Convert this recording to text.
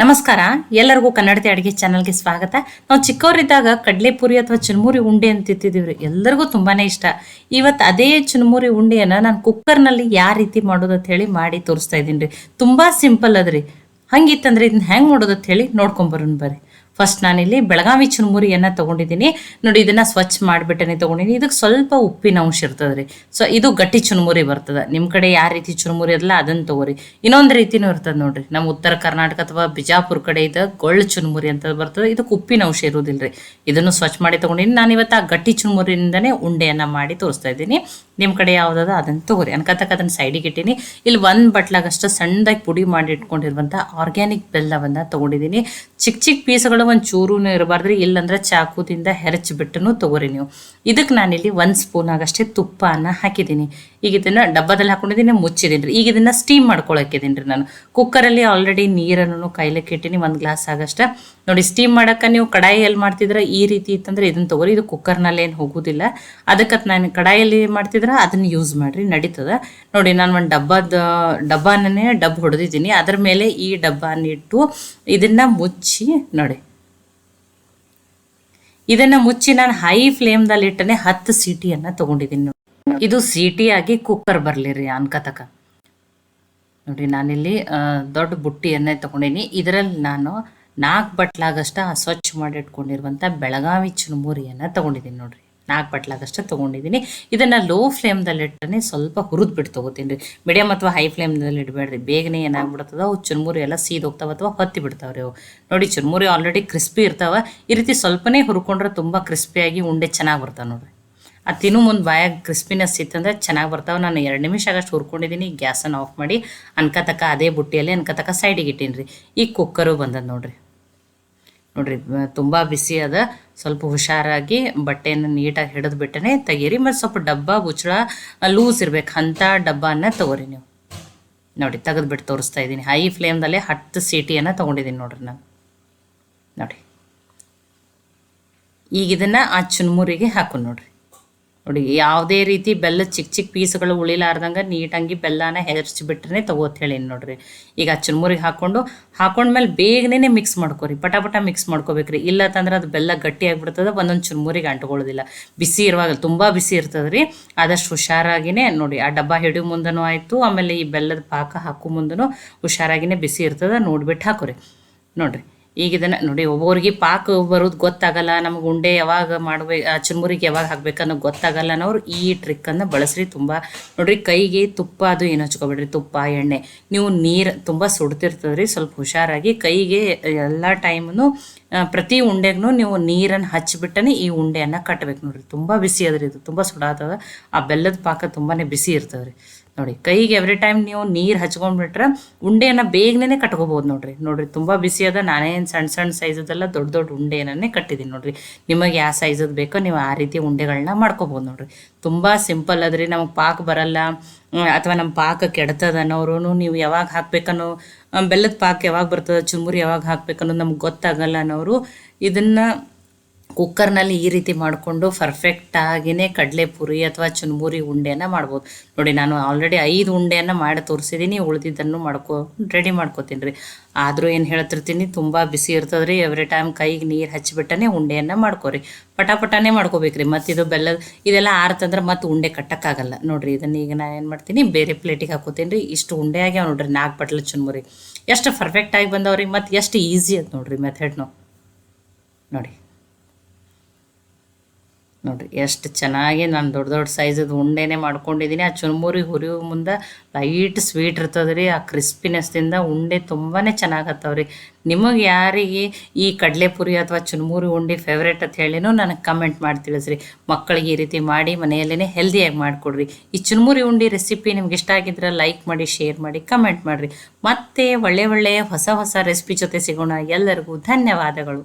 ನಮಸ್ಕಾರ, ಎಲ್ಲರಿಗೂ ಕನ್ನಡತಿ ಅಡುಗೆ ಚಾನಲ್ಗೆ ಸ್ವಾಗತ. ನಾವು ಚಿಕ್ಕವರಿದ್ದಾಗ ಕಡಲೆಪುರಿ ಅಥವಾ ಚುನ್ಮುರಿ ಉಂಡೆ ಅಂತ ತಿಂತಿದ್ದೀವಿ ಎಲ್ಲರಿಗೂ ತುಂಬಾನೇ ಇಷ್ಟ. ಇವತ್ತು ಅದೇ ಚುನ್ಮುರಿ ಉಂಡೆಯನ್ನು ನಾನು ಕುಕ್ಕರ್ನಲ್ಲಿ ಯಾವ ರೀತಿ ಮಾಡೋದು ಅಂತ ಹೇಳಿ ಮಾಡಿ ತೋರಿಸ್ತಾ ಇದ್ದೀನಿ ರೀ. ತುಂಬ ಸಿಂಪಲ್ ಅದ್ರಿ. ಹಂಗಿತ್ತಂದ್ರೆ ಇದನ್ನ ಹೆಂಗೆ ಮಾಡೋದು ಅಂತ ಹೇಳಿ ನೋಡ್ಕೊಂಬರೋಣ ಬರ್ರಿ. ಫಸ್ಟ್ ನಾನಿಲ್ಲಿ ಬೆಳಗಾವಿ ಚುರುಮುರಿಯನ್ನ ತೊಗೊಂಡಿದ್ದೀನಿ. ನೋಡಿ, ಇದನ್ನು ಸ್ವಚ್ಛ ಮಾಡಿಬಿಟ್ಟೆ ತೊಗೊಂಡಿದ್ದೀನಿ. ಇದಕ್ಕೆ ಸ್ವಲ್ಪ ಉಪ್ಪಿನ ಅಂಶ ಇರ್ತದೆ ರೀ ಸೊ ಇದು ಗಟ್ಟಿ ಚುರುಮುರಿ ಬರ್ತದೆ. ನಿಮ್ಮ ಕಡೆ ಯಾವ ರೀತಿ ಚುರುಮುರಿ ಅದಲ್ಲ ಅದನ್ನ ತಗೋರಿ. ಇನ್ನೊಂದು ರೀತಿನೂ ಇರ್ತದೆ ನೋಡ್ರಿ. ನಮ್ಮ ಉತ್ತರ ಕರ್ನಾಟಕ ಅಥವಾ ಬಿಜಾಪುರ ಕಡೆ ಇದು ಗೊಳ್ಳು ಚುರುಮುರಿ ಅಂತ ಬರ್ತದೆ. ಇದಕ್ಕೆ ಉಪ್ಪಿನ ಅಂಶ ಇರೋದಿಲ್ಲ ರೀ ಇದನ್ನು ಸ್ವಚ್ಛ ಮಾಡಿ ತೊಗೊಂಡಿದ್ದೀನಿ. ನಾನು ಇವತ್ತು ಆ ಗಟ್ಟಿ ಚುರುಮುರಿಯಿಂದನೇ ಉಂಡೆಯನ್ನು ಮಾಡಿ ತೋರಿಸ್ತಾ ಇದ್ದೀನಿ. ನಿಮ್ಮ ಕಡೆ ಯಾವುದದ ಅದನ್ನ ತಗೋರಿ. ಅನ್ಕತಕ್ಕ ಅದನ್ನ ಸೈಡಿಗೆ ಇಟ್ಟೀನಿ. ಇಲ್ಲಿ ಒಂದು ಬಟ್ಲಾಗಷ್ಟು ಸಣ್ಣದಾಗಿ ಪುಡಿ ಮಾಡಿ ಇಟ್ಕೊಂಡಿರುವಂಥ ಆರ್ಗ್ಯಾನಿಕ್ ಬೆಲ್ಲವನ್ನು ತೊಗೊಂಡಿದ್ದೀನಿ. ಚಿಕ್ಕ ಚಿಕ್ಕ ಪೀಸ್ಗಳು ಒಂದು ಚೂರು ಇರಬಾರ್ದ್ರಿ, ಇಲ್ಲಂದ್ರೆ ಚಾಕುದಿಂದ ಹೆರಚಿಬಿಟ್ಟು ತೊಗೋರಿ ನೀವು. ಇದಕ್ಕೆ ನಾನಿಲ್ಲಿ ಒಂದು ಸ್ಪೂನ್ ಆಗಷ್ಟೇ ತುಪ್ಪನ ಹಾಕಿದ್ದೀನಿ. ಈಗ ಇದನ್ನು ಡಬ್ಬದಲ್ಲಿ ಹಾಕೊಂಡಿದ್ದೀನಿ ಮುಚ್ಚಿದ್ದೀನಿ ರೀ. ಈಗ ಇದನ್ನು ಸ್ಟೀಮ್ ಮಾಡ್ಕೊಳಕ್ಕಿದ್ದೀನಿ ರೀ ನಾನು. ಕುಕ್ಕರಲ್ಲಿ ಆಲ್ರೆಡಿ ನೀರನ್ನು ಕೈಲಕ್ಕೆ ಇಟ್ಟಿನಿ, ಒಂದು ಗ್ಲಾಸ್ ಆಗಷ್ಟ. ನೋಡಿ ಸ್ಟೀಮ್ ಮಾಡೋಕೆ ನೀವು ಕಡಾಯಿಯಲ್ಲಿ ಮಾಡ್ತಿದ್ರೆ ಈ ರೀತಿ ಇತ್ತಂದ್ರೆ ಇದನ್ನು ತೊಗೊರಿ. ಇದು ಕುಕ್ಕರ್ನಲ್ಲಿ ಏನು ಹೋಗೋದಿಲ್ಲ. ಅದಕ್ಕೆ ನಾನು ಕಡಾಯಲ್ಲಿ ಮಾಡ್ತಿದ್ರೆ ಅದನ್ನು ಯೂಸ್ ಮಾಡಿರಿ, ನಡೀತದೆ. ನೋಡಿ, ನಾನು ಒಂದು ಡಬ್ಬದ ಡಬ್ಬನೇ ಡಬ್ಬ ಹೊಡೆದಿದ್ದೀನಿ. ಅದ್ರ ಮೇಲೆ ಈ ಡಬ್ಬನ ಇಟ್ಟು ಇದನ್ನು ಮುಚ್ಚಿ, ನೋಡಿ. ಇದನ್ನು ಮುಚ್ಚಿ ನಾನು ಹೈ ಫ್ಲೇಮ್ದಲ್ಲಿ ಇಟ್ಟನೆ ಹತ್ತು ಸೀಟಿಯನ್ನ ತಗೊಂಡಿದ್ದೀನಿ ನೋಡಿ. ಇದು ಸೀಟಿ ಆಗಿ ಕುಕ್ಕರ್ ಬರಲಿ ರೀ ಅನ್ಕತಕ. ನೋಡಿ, ನಾನಿಲ್ಲಿ ದೊಡ್ಡ ಬುಟ್ಟಿಯನ್ನೇ ತಗೊಂಡೀನಿ. ಇದರಲ್ಲಿ ನಾನು ನಾಲ್ಕು ಬಟ್ಲಾಗಷ್ಟ ಸ್ವಚ್ಛ ಮಾಡಿ ಇಟ್ಕೊಂಡಿರುವಂಥ ಬೆಳಗಾವಿ ಚುರುಮುರಿಯನ್ನು ತಗೊಂಡಿದ್ದೀನಿ ನೋಡ್ರಿ. ನಾಲ್ಕು ಬಟ್ಲಾದಷ್ಟು ತೊಗೊಂಡಿದ್ದೀನಿ. ಇದನ್ನು ಲೋ ಫ್ಲೇಮ್ದಲ್ಲಿ ಇಟ್ಟರೆ ಸ್ವಲ್ಪ ಹುರಿದು ಬಿಟ್ಟು ತೊಗೋತೀನಿ ರೀ ಮೀಡಿಯಮ್ ಅಥವಾ ಹೈ ಫ್ಲೇಮ್ದಲ್ಲಿ ಇಡಬೇಡ್ರಿ. ಬೇಗನೆ ಏನಾಗ್ಬಿಡ್ತದೆ ಅವು ಚುರುಮುರಿ ಎಲ್ಲ ಸೀದ್ ಹೋಗ್ತಾವ ಅಥವಾ ಹೊತ್ತಿ ಬಿಡ್ತಾವೆ ರೀ ಅವು. ನೋಡಿ, ಚುರುಮುರಿ ಆಲ್ರೆಡಿ ಕ್ರಿಸ್ಪಿ ಇರ್ತಾವ. ಈ ರೀತಿ ಸ್ವಲ್ಪನೇ ಹುರ್ಕೊಂಡ್ರೆ ತುಂಬ ಕ್ರಿಸ್ಪಿಯಾಗಿ ಉಂಡೆ ಚೆನ್ನಾಗಿ ಬರ್ತಾವೆ ನೋಡಿರಿ. ಅದು ತಿನ್ನು ಮುಂದೆ ಬಾಯಾಗ ಕ್ರಿಸ್ಪಿನೆಸ್ ಇತ್ತಂದ್ರೆ ಚೆನ್ನಾಗಿ ಬರ್ತಾವೆ. ನಾನು ಎರಡು ನಿಮಿಷ ಆಗಷ್ಟು ಹುರ್ಕೊಂಡಿದ್ದೀನಿ ಗ್ಯಾಸನ್ನು ಆಫ್ ಮಾಡಿ ಅನ್ಕತಕ್ಕ ಅದೇ ಬುಟ್ಟಿಯಲ್ಲಿ ಅನ್ಕತಕ್ಕ ಸೈಡಿಗೆ ಇಟ್ಟೀನಿ ರೀ ಈ ಕುಕ್ಕರು ಬಂದದ ನೋಡ್ರಿ. ನೋಡ್ರಿ ತುಂಬ ಬಿಸಿ ಅದ. ಸ್ವಲ್ಪ ಹುಷಾರಾಗಿ ಬಟ್ಟೆಯನ್ನು ನೀಟಾಗಿ ಹಿಡಿದು ಬಿಟ್ಟನೆ ತೆಗೀರಿ. ಮತ್ತು ಸ್ವಲ್ಪ ಡಬ್ಬ ಬುಚ್ಚಳ ಲೂಸ್ ಇರ್ಬೇಕು. ಅಂಥ ಡಬ್ಬಾನ ತಗೋರಿ ನೀವು. ನೋಡಿ ತೆಗೆದ್ಬಿಟ್ಟು ತೋರಿಸ್ತಾ ಇದ್ದೀನಿ. ಹೈ ಫ್ಲೇಮ್ದಲ್ಲೇ ಹತ್ತು ಸೀಟಿಯನ್ನು ತೊಗೊಂಡಿದ್ದೀನಿ ನೋಡ್ರಿ ನಾನು. ನೋಡಿ. ಈಗ ಇದನ್ನು ಆ ಚುನ್ಮುರಿಗೆ ಹಾಕು ನೋಡ್ರಿ. ನೋಡಿ, ಯಾವುದೇ ರೀತಿ ಬೆಲ್ಲ ಚಿಕ್ಕ ಚಿಕ್ಕ ಪೀಸ್ಗಳು ಉಳಿಲಾರ್ದಂಗೆ ನೀಟಾಗಿ ಬೆಲ್ಲನ ಹೆರ್ಚಿಬಿಟ್ರೆ ತಗೋತ ಹೇಳಿ ನೋಡ್ರಿ. ಈಗ ಆ ಚುನ್ಮುರಿಗೆ ಹಾಕ್ಕೊಂಡು ಹಾಕೊಂಡ್ಮೇಲೆ ಬೇಗನೆ ಮಿಕ್ಸ್ ಮಾಡ್ಕೊರಿ. ಪಟ ಪಟ ಮಿಕ್ಸ್ ಮಾಡ್ಕೋಬೇಕ್ರಿ. ಇಲ್ಲ ತಂದ್ರೆ ಅದು ಬೆಲ್ಲ ಗಟ್ಟಿ ಆಗಿಬಿಡ್ತದೆ ಒಂದೊಂದು ಚುರ್ಮುರಿಗೆ ಅಂಟ್ಕೊಳ್ಳೋದಿಲ್ಲ. ಬಿಸಿ ಇರುವಾಗ, ತುಂಬ ಬಿಸಿ ಇರ್ತದೆ ರೀ ಆದಷ್ಟು ಹುಷಾರಾಗಿನೇ ನೋಡಿ, ಆ ಡಬ್ಬ ಹಿಡಿಯೋ ಮುಂದನೂ ಆಯಿತು, ಆಮೇಲೆ ಈ ಬೆಲ್ಲದ ಪಾಕ ಹಾಕೋ ಮುಂದನೂ ಹುಷಾರಾಗಿನೇ ಬಿಸಿ ಇರ್ತದೆ ನೋಡ್ಬಿಟ್ಟು ಹಾಕೋರಿ. ನೋಡ್ರಿ. ಈಗ ಇದನ್ನು ನೋಡಿ ಒಬ್ಬೊಬ್ರಿಗೆ ಪಾಕ ಬರೋದು ಗೊತ್ತಾಗಲ್ಲ, ನಮ್ಗೆ ಉಂಡೆ ಯಾವಾಗ ಮಾಡ್ಬೇಕು ಚುರ್ಮುರಿಗೆ ಯಾವಾಗ ಹಾಕ್ಬೇಕು ಅನ್ನೋದು ಗೊತ್ತಾಗಲ್ಲ ಅನ್ನೋರು ಈ ಟ್ರಿಕ್ಕನ್ನು ಬಳಸ್ರಿ ತುಂಬ. ನೋಡ್ರಿ, ಕೈಗೆ ತುಪ್ಪ ಅದು ಏನು ಹಚ್ಕೊಬೇಡ್ರಿ, ತುಪ್ಪ, ಎಣ್ಣೆ. ನೀವು ನೀರು ತುಂಬ ಸುಡ್ತಿರ್ತದ್ರಿ, ಸ್ವಲ್ಪ ಹುಷಾರಾಗಿ ಕೈಗೆ ಎಲ್ಲ ಟೈಮ್ನು ಪ್ರತಿ ಉಂಡೆಗೂ ನೀವು ನೀರನ್ನು ಹಚ್ಚಿಬಿಟ್ಟನೆ ಈ ಉಂಡೆಯನ್ನು ಕಟ್ಟಬೇಕು ನೋಡ್ರಿ. ತುಂಬ ಬಿಸಿ ಅದ್ರಿ ಇದು, ತುಂಬ ಸುಡಾತದ. ಆ ಬೆಲ್ಲದ ಪಾಕ ತುಂಬಾ ಬಿಸಿ ಇರ್ತದೆ ರೀ ನೋಡಿ, ಕೈಗೆ ಎವ್ರಿ ಟೈಮ್ ನೀವು ನೀರು ಹಚ್ಕೊಂಡ್ಬಿಟ್ರೆ ಉಂಡೆಯನ್ನು ಬೇಗನೆ ಕಟ್ಕೋಬೋದು ನೋಡ್ರಿ. ನೋಡ್ರಿ, ತುಂಬ ಬಿಸಿ ಅದ. ನಾನೇನು ಸಣ್ಣ ಸಣ್ಣ ಸೈಜದೆಲ್ಲ ದೊಡ್ಡ ದೊಡ್ಡ ಉಂಡೆನೇ ಕಟ್ಟಿದ್ದೀನಿ ನೋಡ್ರಿ. ನಿಮಗೆ ಯಾವ ಸೈಜದ್ ಬೇಕೋ ನೀವು ಆ ರೀತಿ ಉಂಡೆಗಳನ್ನ ಮಾಡ್ಕೋಬೋದು ನೋಡ್ರಿ. ತುಂಬ ಸಿಂಪಲ್ ಅದ್ರಿ. ನಮಗೆ ಪಾಕ ಬರಲ್ಲ. ಅಥವಾ ನಮ್ಮ ಪಾಕ ಕೆಡ್ತದ ಅನ್ನೋರು ನೀವು ಯಾವಾಗ ಹಾಕ್ಬೇಕನ್ನೋ ಬೆಲ್ಲದ ಪಾಕ ಯಾವಾಗ ಬರ್ತದೆ ಚುಮುರಿ ಯಾವಾಗ ಹಾಕ್ಬೇಕನ್ನೋ ನಮ್ಗೆ ಗೊತ್ತಾಗಲ್ಲ ಅನ್ನೋರು ಇದನ್ನು ಕುಕ್ಕರ್ನಲ್ಲಿ ಈ ರೀತಿ ಮಾಡಿಕೊಂಡು ಕಡಲೆ ಪುರಿ ಅಥವಾ ಚುನ್ಮುರಿ ಉಂಡೆನ ಮಾಡ್ಬೋದು. ನೋಡಿ, ನಾನು ಆಲ್ರೆಡಿ ಐದು ಉಂಡೆಯನ್ನು ಮಾಡಿ ತೋರಿಸಿದ್ದೀನಿ ಉಳಿದಿದ್ದನ್ನು ಮಾಡ್ಕೊ ರೆಡಿ ಮಾಡ್ಕೋತೀನಿ ರೀ. ಆದರೂ ಏನು ಹೇಳ್ತಿರ್ತೀನಿ, ತುಂಬ ಬಿಸಿ ಇರ್ತದೆ ರೀ ಎವ್ರಿ ಟೈಮ್ ಕೈಗೆ ನೀರು ಹಚ್ಚಿಬಿಟ್ಟನೆ ಉಂಡೆಯನ್ನು ಮಾಡ್ಕೊರಿ. ಪಟಾಪಟಾನೇ ಪಟನೇ ಮಾಡ್ಕೋಬೇಕ್ರಿ. ಮತ್ತು ಇದು ಬೆಲ್ಲ ಇದೆಲ್ಲ ಆರ್ತಂದ್ರೆ ಮತ್ತೆ ಉಂಡೆ ಕಟ್ಟಕ್ಕಾಗಲ್ಲ. ನೋಡಿರಿ, ಇದನ್ನು ಈಗ ನಾನು ಏನು ಮಾಡ್ತೀನಿ, ಬೇರೆ ಪ್ಲೇಟಿಗೆ ಹಾಕೋತೀನಿ ರೀ. ಇಷ್ಟು ಉಂಡೆ ಆಗ್ಯಾವ ನೋಡ್ರಿ ನಾಲ್ಕು ಬಟ್ಲು ಚುನ್ಮುರಿ. ಎಷ್ಟು ಪರ್ಫೆಕ್ಟಾಗಿ ಬಂದವ್ರಿ, ಮತ್ತು ಎಷ್ಟು ಈಸಿ ಅದು ನೋಡ್ರಿ ಮೆಥಡ್ನು ನೋಡಿ. ನೋಡ್ರಿ, ಎಷ್ಟು ಚೆನ್ನಾಗಿ ನಾನು ದೊಡ್ಡ ದೊಡ್ಡ ಸೈಜದು ಉಂಡೆನೇ ಮಾಡ್ಕೊಂಡಿದ್ದೀನಿ ಆ ಚುರುಮುರಿ ಹುರಿಯೋ ಮುಂದೆ ಲೈಟ್ ಸ್ವೀಟ್ ಇರ್ತದೆ ರೀ ಆ ಕ್ರಿಸ್ಪಿನೆಸ್ದಿಂದ ಉಂಡೆ ತುಂಬಾ ಚೆನ್ನಾಗತ್ತವ ನಿಮಗೆ ಯಾರಿಗೆ ಈ ಕಡಲೆಪುರಿ ಅಥವಾ ಚುರುಮುರಿ ಉಂಡೆ ಫೇವ್ರೇಟ್ ಅಂತ ಹೇಳಿನೂ ನನಗೆ ಕಮೆಂಟ್ ಮಾಡಿ ತಿಳಿಸ್ರಿ. ಮಕ್ಕಳಿಗೆ ಈ ರೀತಿ ಮಾಡಿ ಮನೆಯಲ್ಲೇ ಹೆಲ್ದಿಯಾಗಿ ಮಾಡಿಕೊಡ್ರಿ. ಈ ಚುರುಮುರಿ ಉಂಡೆ ರೆಸಿಪಿ ನಿಮ್ಗೆ ಇಷ್ಟ ಆಗಿದ್ರೆ ಲೈಕ್ ಮಾಡಿ ಶೇರ್ ಮಾಡಿ ಕಮೆಂಟ್ ಮಾಡಿರಿ. ಮತ್ತೆ ಒಳ್ಳೆ ಒಳ್ಳೆಯ ಹೊಸ ಹೊಸ ರೆಸಿಪಿ ಜೊತೆ ಸಿಗೋಣ. ಎಲ್ಲರಿಗೂ ಧನ್ಯವಾದಗಳು.